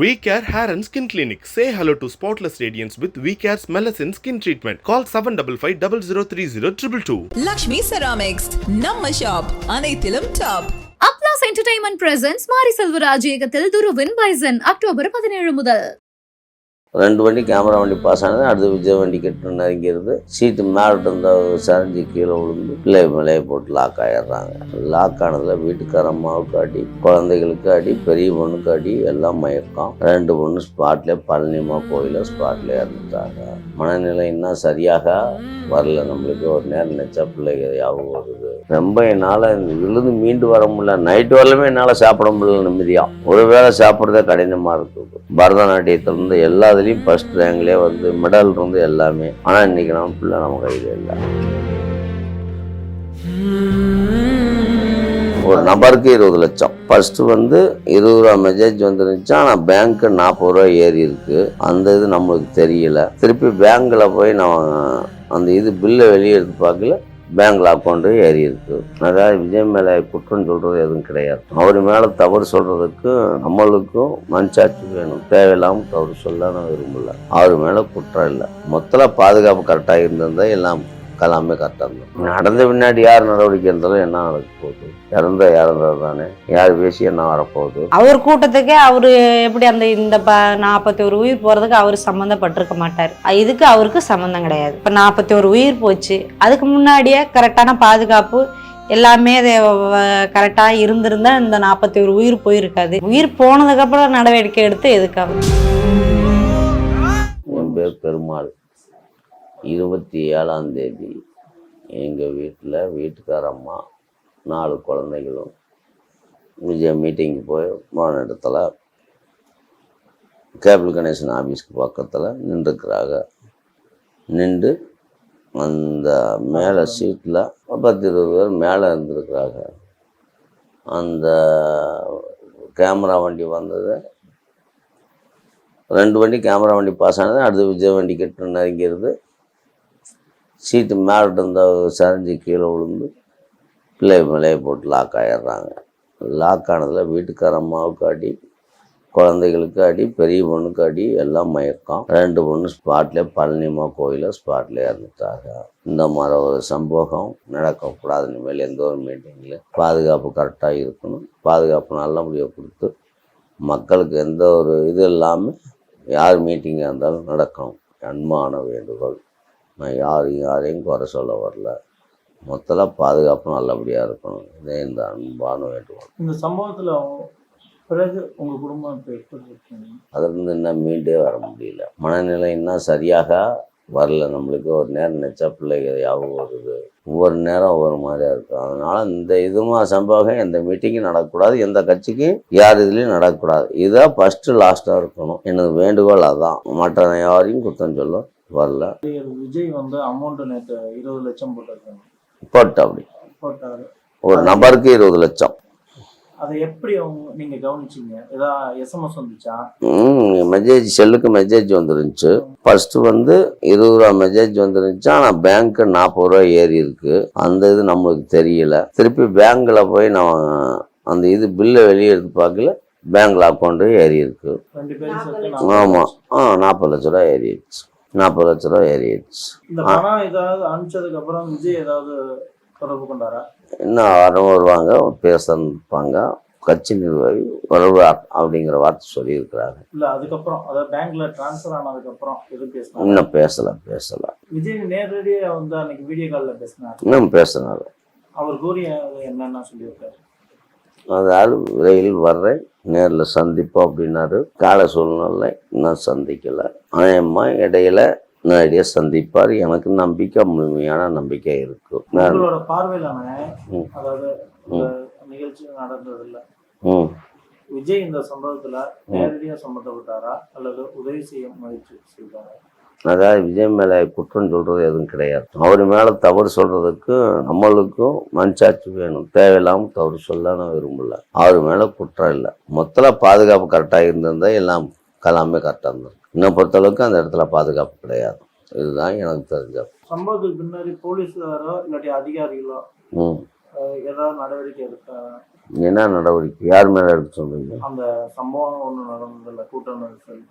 We Care Hair and Skin Clinic. Say hello to spotless radiance with We Care's Melasine Skin Treatment. Call 755 Lakshmi ceramics நம்ம shop அனைத்திலும் top applause entertainment presents Mari Selvaraj இயக்கத்தில் துருவின் bison October பதினேழு முதல் ரெண்டு வண்டி camera வண்டி pass ஆனது அடுத்து விஜய் வண்டி கிட்ட நெருங்கிடுது சீட்டு மேலே இருந்தால் சரிஞ்சு கீழே விழுந்து பிள்ளை மேலேயே போட்டு லாக் ஆயிடுறாங்க. லாக் ஆனதில் வீட்டுக்கார அம்மாவுக்கு அடி குழந்தைகளுக்கு அடி பெரிய பொண்ணுக்கு அடி எல்லாம் மயக்கம். ரெண்டு பொண்ணு ஸ்பாட்லேயே பழனிமா கோயிலில் ஸ்பாட்லேயே இறந்துட்டாங்க. மனநிலை இன்னும் சரியாக வரல. நம்மளுக்கு ஒரு நேரம் நினச்சா பிள்ளைங்க ஞாபகம் வருது ரொம்ப என்னால் விழுந்து மீண்டு வர முடியல. நைட்டு வரலுமே என்னால் சாப்பிட முடியல நிம்மதியாக ஒரு வேளை சாப்பிட்றதே கடினமாக இருக்குது பரதநாட்டியத்திலேருந்து மாதிரி ஃபஸ்ட் ரேங்க்லேயே வந்து மெடல் இருந்து எல்லாமே. ஆனால் இன்னைக்கு நம்ம பிள்ளை நம்ம கையில் இல்லை. ஒரு நபருக்கு இருபது லட்சம். ஃபர்ஸ்ட் வந்து இருபது ரூபா மெசேஜ் வந்துருந்துச்சு. ஆனால் பேங்க்கு நாற்பது ரூபா ஏறி இருக்கு. அந்த இது நம்மளுக்கு தெரியல. திருப்பி பேங்க்ல போய் நம்ம அந்த இது பில்லை வெளியே எடுத்து பார்க்கல. பேங்க்ல அக்கௌண்ட்டு ஏறி இருக்கு. அதாவது விஜய் மேலே குற்றம் சொல்கிறது எதுவும் கிடையாது. அவர் மேலே தவறு சொல்கிறதுக்கு நம்மளுக்கும் மனசாட்சி வேணும். தேவையில்லாமல் தவறு சொல்ல நான் விரும்பல. அவர் மேலே குற்றம் இல்லை. மொத்தத்தில் பாதுகாப்பு கரெக்டாக இருந்திருந்தால் எல்லாம் எல்லாமே கரெக்டாக இருந்தோம் நடந்த பின்னாடி யார் நடவடிக்கை இருந்தாலும் என்ன நடக்க போகுது? இறந்த இறந்தது தானே. யார் பேசி என்ன வரப்போகுது? அவர் கூட்டத்துக்கே அவர் எப்படி அந்த இந்த ப நாற்பத்தி ஒரு உயிர் போகிறதுக்கு அவர் சம்மந்தப்பட்டிருக்க மாட்டார். இதுக்கு அவருக்கு சம்மந்தம் கிடையாது. இப்போ நாற்பத்தி ஒரு உயிர் போச்சு. அதுக்கு முன்னாடியே கரெக்டான பாதுகாப்பு எல்லாமே கரெக்டாக இருந்திருந்தா இந்த நாற்பத்தி ஒரு உயிர் போயிருக்காது. உயிர் போனதுக்கப்புறம் நடவடிக்கை எடுத்து எதுக்காக என் பேர் பெருமாள். இருபத்தி ஏழாம் தேதி. எங்கள் வீட்டில் வீட்டுக்கார அம்மா நாலு குழந்தைகளும். விஜய் மீட்டிங்கு போய் போன இடத்துல கேபிள் கனெக்ஷன் ஆஃபீஸ்க்கு பக்கத்தில் நின்றுக்கிறாங்க. நின்று அந்த மேலே சீட்டில் பத்து இருபது பேர் மேலே இருந்திருக்கிறாங்க. அந்த கேமரா வண்டி வந்தது. ரெண்டு வண்டி கேமரா வண்டி பாஸ் ஆனது அடுத்து விஜய் வண்டி கிட்ட நெருங்கிடுது சீட்டு மேலே இருந்த சரிஞ்சு கீழே விழுந்து பிள்ளை மேலேயே போட்டு லாக் ஆகிடுறாங்க லாக் ஆனதில் வீட்டுக்கார அம்மாவுக்கு அடி குழந்தைகளுக்கு அடி பெரிய பொண்ணுக்கு அடி எல்லாம் மயக்கம். ரெண்டு பொண்ணு ஸ்பாட்லேயே பழனிமா கோயிலில் ஸ்பாட்லேயே இறந்துட்டாங்க. இந்த மாதிரி ஒரு சம்பவம் நடக்கக்கூடாது. இனிமேல் எந்த ஒரு மீட்டிங்கில் பாதுகாப்பு கரெக்டாக இருக்கணும். பாதுகாப்பு நல்லபடியாக கொடுத்து மக்களுக்கு எந்த ஒரு இது இல்லாமல் யார் மீட்டிங்காக இருந்தாலும் நடக்கணும். அன்பான வேண்டுகோள். நான் யாரையும் யாரையும் குறை சொல்ல வரல. மொத்தத்தில் பாதுகாப்பு நல்லபடியாக இருக்கணும். இதே இந்த அன்பான வேண்டுகோள். இந்த சம்பவத்துல பிறகு உங்க குடும்பம் அதிலிருந்து இன்னும் மீண்டே வர முடியல. மனநிலை இன்னும் சரியாக வரல. நம்மளுக்கு ஒரு நேரம் நினச்சா பிள்ளைங்க ஞாபகம் வருது ஒவ்வொரு நேரம் ஒவ்வொரு மாதிரியா இருக்கும். அதனால இந்த இதுமா சம்பவம் எந்த மீட்டிங்கும் நடக்கக்கூடாது. எந்த கட்சிக்கும் யார் இதுலேயும் நடக்கக்கூடாது. இதுதான் ஃபஸ்ட்டு லாஸ்ட்டாக இருக்கணும். எனது வேண்டுகோள் அதான். மற்ற யாரையும் குத்தம் சொல்ல வரல. விஜய் வந்து அமௌண்ட் நேற்று இருபது லட்சம் போட்டிருக்காங்க. போட்டு அப்படி போட்டாரு. ஒரு நபருக்கு இருபது லட்சம். அதை எப்படி அவங்க நீங்க கவனிச்சீங்க? ஏதா எஸ்எம்எஸ் வந்துச்சா? மெசேஜ் செல்லுக்கு மெசேஜ் வந்துருந்துச்சு. ஃபர்ஸ்ட் வந்து இருபது ரூபா மெசேஜ் வந்துருந்துச்சு. ஆனால் பேங்க்கு நாற்பது ரூபா ஏறி இருக்கு. அந்த இது நம்மளுக்கு தெரியல. திருப்பி பேங்க்ல போய் நம்ம அந்த இது பில்லை வெளியே எடுத்து பார்க்கல. பேங்க்ல அக்கௌண்ட்டு ஏறி இருக்கு. நான் ஆமாம் ஆ நாற்பது லட்ச ரூபா ஏறிடுச்சு. நாற்பது லட்ச ரூபா ஏறிடுச்சு. இந்த பணம் ஏதாவது அனுப்பிச்சதுக்கு அப்புறம் விஜய் ஏதாவது தொடர்பு கொண்டாரா? இன்னும் வரவும் வருவாங்க பேசப்பாங்க கட்சி நிர்வாகி வருவா அப்படிங்கிற வார்த்தை சொல்லியிருக்கிறாங்க. இல்ல அதுக்கப்புறம் அதாவது பேங்க்ல டிரான்ஸ்ஃபர் ஆனதுக்கு அப்புறம் எது பேசினாங்க இன்னும் பேசல பேசல. விஜய் நேரடியா வந்து அன்னைக்கு வீடியோ கால்ல பேசினார்? இன்னும் பேசினாரு. அவர் கூறிய என்னென்ன சொல்லியிருக்காரு அதாவது விரைவில் வர்றேன் நேரில் சந்திப்போம் அப்படின்னாரு. கால சூழ்நிலை இன்னும் சந்திக்கல. அநேகமா இடையில நேரடியாக சந்திப்பார். எனக்கு நம்பிக்கை முழுமையான நம்பிக்கை இருக்கு. நான் உங்களோட பார்வையிலான ம். அதாவது இந்த நிகழ்ச்சி நடந்தது இல்ல ம். விஜய் இந்த சம்பவத்துல நேரடியா சம்பந்தப்பட்டாரா அல்லது உதவி செய்ய முயற்சி செய்தாரா? அதாவது விஜய் மேலே குற்றம் சொல்றது எதுவும் கிடையாது. அவர் மேலே தவறு சொல்றதுக்கு நம்மளுக்கும் மனசாட்சி வேணும். தேவையில்லாமல் தவறு சொல்ல நான் விரும்பல. அவர் மேலே குற்றம் இல்லை. மொத்தத்தில் பாதுகாப்பு கரெக்டாக இருந்திருந்தா எல்லாம் எல்லாமே கரெக்டாக இருந்திருக்கு என்னை பொறுத்தளவுக்கு அந்த இடத்துல பாதுகாப்பு கிடையாது. இதுதான் எனக்கு தெரிஞ்சது சம்பவத்துக்கு பின்னாடி போலீஸாரோ இல்லாட்டி அதிகாரிகளோ ஏதாவது நடவடிக்கை எடுக்க என்ன நடவடிக்கை? யார் மேலே எடுக்க சொல்றீங்க? அந்த சம்பவம் ஒண்ணு நடந்ததில்ல கூட்ட நெரிசல்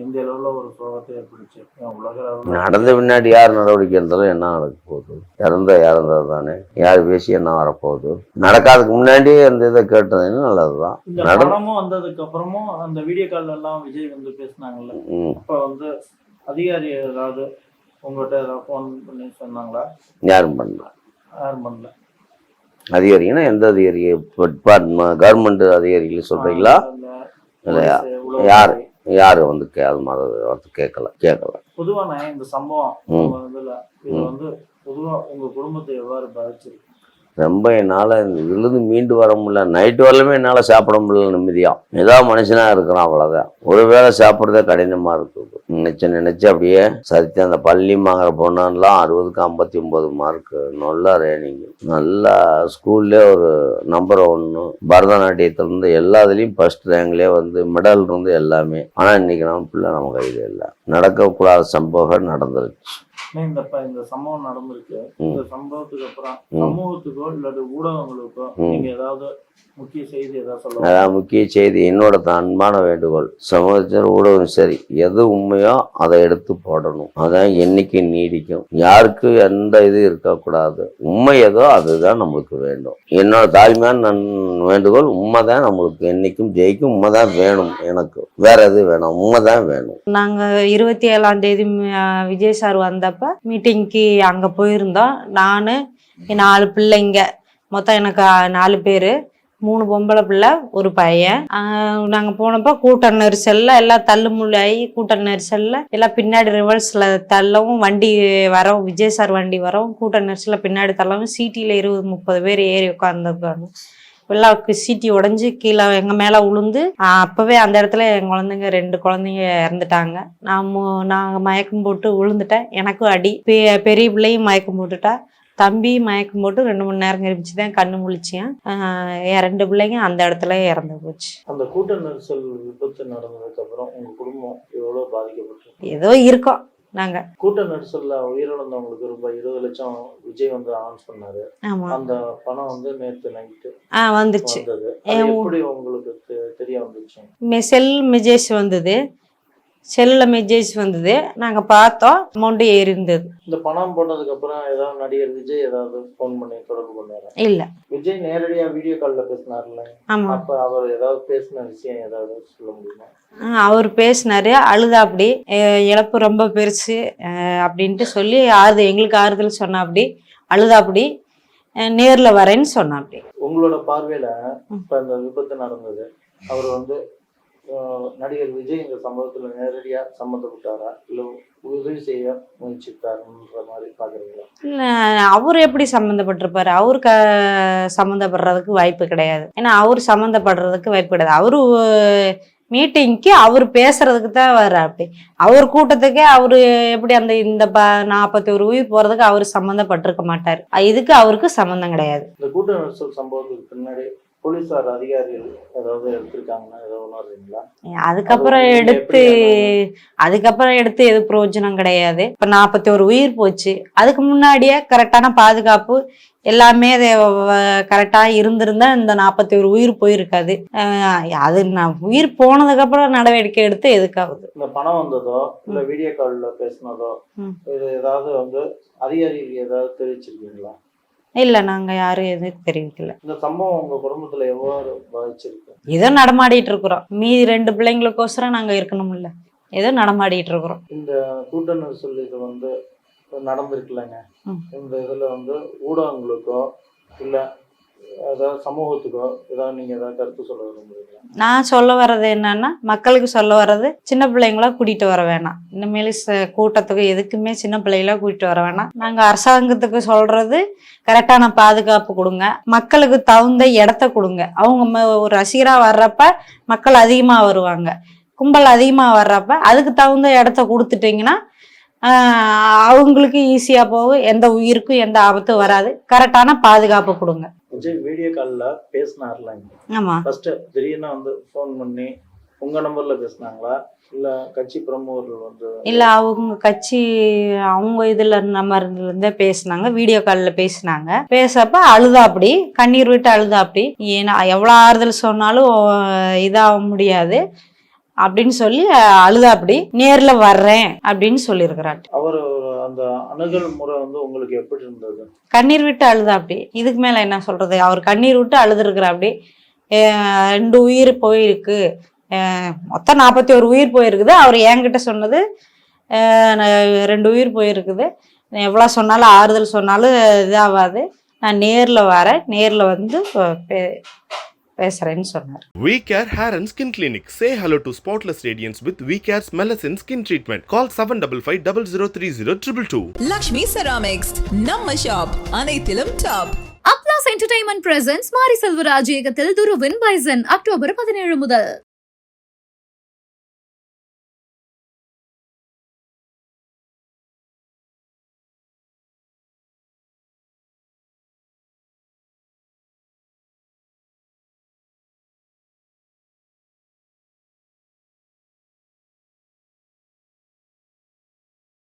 இந்திய அளவுல ஒரு சோகத்தை ஏற்படுச்சு. உலக அளவுல நடந்த பின்னாடி யார் நடவடிக்கை இருந்தாலும் என்ன நடக்க போகுது? இறந்த இறந்தது தானே யார் பேசி என்ன வரப்போகுது? நடக்காததுக்கு முன்னாடி அந்த இதை கேட்டதுன்னு நல்லதுதான். இந்த நட படமும் வந்ததுக்கு அப்புறமும் அந்த வீடியோ கால்ல எல்லாம் விஜய் வந்து பேசினாங்கல்ல. அப்ப வந்து அதிகாரி ஏதாவது உங்கள்கிட்ட ஏதாவது ஃபோன் பண்ணி சொன்னாங்களா? யாரும் பண்ணல. யாரும் பண்ணல. அதிகாரிங்கன்னா எந்த அதிகாரி டிபார்ட்மெண்ட் கவர்மெண்ட் அதிகாரிகள் சொல்றீங்களா? இல்ல. இல்லையா. யார்? யார் வந்து கே அது மாதிரி கேட்கல கேட்கல பொதுவான இந்த சம்பவம் இதுல இது வந்து பொதுவா உங்க குடும்பத்தை எவ்வாறு பாதிச்சிருக்கு? ரொம்ப என்னால் விழுந்து மீண்டு வர முடியல. நைட்டு வரலுமே என்னால் சாப்பிட முடியல நிம்மதியாக ஏதாவது மனுஷனாக இருக்கிறான் அவ்வளோதான் ஒரு வேளை சாப்பிட்றதே கடினமாக இருக்குது. நினச்சி நினச்சி அப்படியே சரித்து அந்த பள்ளி வாங்குற பொண்ணுலாம் அறுபதுக்கு ஐம்பத்தி ஒம்பது மார்க்கு நல்லா ரேனிங் நல்லா ஸ்கூல்லே ஒரு நம்பர் ஒன்று பரதநாட்டியத்துலேருந்து எல்லாத்துலேயும் ஃபஸ்ட் ரேங்க்லேயே வந்து மெடல் இருந்து எல்லாமே. ஆனால் இன்றைக்கி நம்ம பிள்ளை நம்ம கையில் இல்லை. நடக்கக்கூடாத சம்பவம் நடந்துருச்சு இந்த இந்த சம்பவம் நடந்திருக்கு. இந்த சம்பவத்துக்கு அப்புறம். சமூகத்துக்கோ இல்லாட்டி ஊடகங்களுக்கோ. நீங்க ஏதாவது அதான் முக்கிய செய்தி. என்னோட த- அன்பான வேண்டுகோள். சமூகத்தின் ஊடகம் சரி. எது உண்மையோ அதை எடுத்து போடணும். அதான் என்னைக்கு நீடிக்கும். யாருக்கு எந்த இது இருக்கக்கூடாது. உண்மை ஏதோ அதுதான் நம்மளுக்கு வேண்டும். என்னோட தாய்மையான நன் வேண்டுகோள் உண்மை தான் நம்மளுக்கு. என்னைக்கும் ஜெயிக்கும் உண்மை தான் வேணும் எனக்கு. வேற எது வேணும். உண்மை தான் வேணும். நாங்க இருபத்தி ஏழாம் தேதி விஜய் சார் வந்தப்ப மீட்டிங்க்கு அங்க போயிருந்தோம். நானு நாலு பிள்ளைங்க. மொத்தம் எனக்கு நாலு பேரு. மூணு பொம்பளை பிள்ளை ஒரு பையன். நாங்கள் நாங்க போனப்ப கூட்ட நெரிசல்ல எல்லாம் தள்ளு முள்ளாயி கூட்ட நெரிசல்ல எல்லாம் பின்னாடி ரிவர்ஸ்ல தள்ளவும் வண்டி வரவும் விஜய் சார் வண்டி வரவும் கூட்ட நெரிசலில் பின்னாடி தள்ளவும் சீட்டியில் இருபது முப்பது பேர் ஏறி உட்காந்துருக்காங்க எல்லா சீட்டி உடஞ்சி கீழே எங்க மேல உளுந்து. அப்போவே அப்பவே அந்த இடத்துல என் குழந்தைங்க ரெண்டு குழந்தைங்க இறந்துட்டாங்க. நான் மு- நான் மயக்கம் போட்டு விழுந்துட்டேன் எனக்கும் அடி. பெரிய பிள்ளையும் மயக்கம் போட்டுட்டா. தம்பி மயக்கம் போட்டு ரெண்டு மணி நேரம் கழிச்சு தான் கண்ணு முழிச்சேன். என் ரெண்டு பிள்ளைங்க அந்த இடத்துல இறந்து போச்சு. அந்த கூட்ட நெரிசல் விபத்து நடந்ததுக்கு அப்புறம் உங்க குடும்பம் எவ்வளவு பாதிக்கப்பட்டிருக்கு ஏதோ இருக்கோம் நாங்க. கூட்ட நெரிசல்ல உயிரிழந்தவங்களுக்கு ரூபாய் இருபது லட்சம் விஜய் வந்து அனௌன்ஸ் பண்ணாரு. ஆமா. அந்த பணம் வந்து நேத்து நைட்டு ஆ வந்துச்சு. எப்படி உங்களுக்கு தெரிய வந்துச்சு? செல் மெசேஜ் வந்தது. செல்லில் மெசேஜ் வந்தது. நாங்கள் பார்த்தோம் அமௌண்ட்டு இருந்தது. இந்த பணம் போட்டதுக்கு அப்புறம் ஏதாவது நடிகர் விஜய் ஏதாவது ஃபோன் பண்ணி தொடர்பு கொண்டாரு? இல்லை. விஜய் நேரடியா வீடியோ கால்ல பேசினார்ல. ஆமாம் அப்ப அவர் ஏதாவது பேசின விஷயம் ஏதாவது சொல்ல முடியுமா? அவர் பேசினாரு. அழுதா அப்படி இழப்பு ரொம்ப பெருசு. அப்படின்ட்டு சொல்லி ஆறுதல் எங்களுக்கு ஆறுதல் சொன்னா அப்படி அழுதா அப்படி நேரில் வரேன்னு சொன்னா அப்படி உங்களோட பார்வையில. இப்ப இந்த விபத்து நடந்தது. அவர் வந்து நடிகர் விஜய் இந்த சம்பவத்துல நேரடியா சம்மந்தப்பட்டாரா? இல்ல உதவி செய்ய முயற்சித்தாருன்ற மாதிரி பாக்குறீங்களா? இல்லை அவர் எப்படி சம்மந்தப்பட்டிருப்பாரு? அவரு க சம்மந்தப்படுறதுக்கு வாய்ப்பு கிடையாது. ஏன்னா அவர் சம்மந்தப்படுறதுக்கு வாய்ப்பு கிடையாது. அவரு மீட்டிங்க்கு அவர் பேசுறதுக்கு தான் வர்ற அப்படி. அவர் கூட்டத்துக்கே அவரு எப்படி அந்த இந்த ப நாற்பத்தி ஒரு உயிர் போறதுக்கு அவர் சம்மந்தப்பட்டிருக்க மாட்டார். இதுக்கு அவருக்கு சம்மந்தம் கிடையாது. இந்த கூட்ட சம்பவத்துக்கு பின்னாடி போலீசார் அதிகாரிகள் ஏதாவது எடுத்திருக்காங்கன்னா ஏதோ உணர்றீங்களா அதுக்கப்புறம் எடுத்து அதுக்கப்புறம் எடுத்து எது பிரயோஜனம் கிடையாது. இப்ப நாற்பத்தி ஒரு உயிர் போச்சு. அதுக்கு முன்னாடியே கரெக்டான பாதுகாப்பு எல்லாமே கரெக்டா இருந்திருந்தா இந்த நாற்பத்தி ஒரு உயிர் போயிருக்காது. அது நான் உயிர் போனதுக்கு அப்புறம் நடவடிக்கை எடுத்து எதுக்காகுது இந்த பணம் வந்ததோ இல்ல வீடியோ கால்ல பேசினதோ. இது ஏதாவது வந்து அதிகாரிகள் ஏதாவது தெரிவிச்சிருக்கீங்களா? இல்ல நாங்க யாரும் எதுவும் தெரிவிக்கல. இந்த சம்பவம் உங்க குடும்பத்துல எவ்வாறு பாதிச்சிருக்கு? ஏதோ நடமாடிட்டு இருக்கிறோம். மீதி ரெண்டு பிள்ளைங்களுக்கோசரம் நாங்க இருக்கணும்ல. ஏதோ நடமாடிட்டு இருக்கிறோம். இந்த கூட்ட நெரிசல் இது வந்து நடந்திருக்குல்லங்க ம். இந்த இதுல வந்து ஊடகங்களுக்கோ இல்ல ஏதாவது சமூகத்துக்கோ ஏதாவது ஏதாவது கருத்து சொல்ல விரும்புறீங்களா? நான் சொல்ல வர்றது என்னன்னா மக்களுக்கு சொல்ல வர்றது சின்ன பிள்ளைங்களா கூட்டிட்டு வர வேணாம். இனிமேல் கூட்டத்துக்கு எதுக்குமே சின்ன பிள்ளைங்களா கூட்டிட்டு வர வேணாம். நாங்க அரசாங்கத்துக்கு சொல்றது கரெக்டான பாதுகாப்பு கொடுங்க. மக்களுக்கு தகுந்த இடத்த கொடுங்க. அவங்க ஒரு ரசிகரா வர்றப்ப மக்கள் அதிகமா வருவாங்க. கும்பல் அதிகமா வர்றப்ப அதுக்கு தகுந்த இடத்த கொடுத்துட்டீங்கன்னா அவங்களுக்கு ஈஸியா போகும். எந்த உயிருக்கும் எந்த ஆபத்தும் வராது. கரெக்டான பாதுகாப்பு கொடுங்க. விஜய் வீடியோ கால்ல பேசினார்லங்க ஆமா. ஃபர்ஸ்ட் திடீர்னு வந்து ஃபோன் பண்ணி உங்க நம்பர்ல பேசுனாங்களா? இல்ல கட்சி பிரமுகர்கள் வந்து இல்லை அவங்க கட்சி அவங்க இதில் நம்பர்லேருந்தே பேசினாங்க. வீடியோ காலில் பேசினாங்க. பேசப்ப அழுதாப்படி கண்ணீர் விட்டு அழுதாப்படி ஏன்னா எவ்வளோ ஆறுதல் சொன்னாலும் இதாக முடியாது. அப்படின்னு சொல்லி அழுதாப்படி. நேரில் வர்றேன் அப்படின்னு சொல்லியிருக்கிறாட் அவர் அந்த அணுகல் முறை வந்து உங்களுக்கு எப்படி இருந்தது? கண்ணீர் விட்டு அழுதாப்படி. இதுக்கு மேலே என்ன சொல்கிறது அவர் கண்ணீர் விட்டு அழுதுருக்குறாப்படி. ரெண்டு உயிர் போயிருக்கு. மொத்தம் நாற்பத்தி ஒரு உயிர் போயிருக்குது. அவர் என்கிட்ட சொன்னது ரெண்டு உயிர் போயிருக்குது. எவ்வளோ சொன்னாலும் ஆறுதல் சொன்னாலும் இதாகாது நான் நேரில் வரேன். நேரில் வந்து பே பேசுகிறேன்னு சொன்னார் We Care Hair and Skin Clinic. Say hello to spotless radiance with We Care's Melasine Skin Treatment. Call 7550300222. Lakshmi ceramics நம்ம ஷாப் அனைத்திலும் top applause entertainment presents Mari Selvaraj இயக்கத்தில் துருவின் பைசன் அக்டோபர் பதினேழு முதல்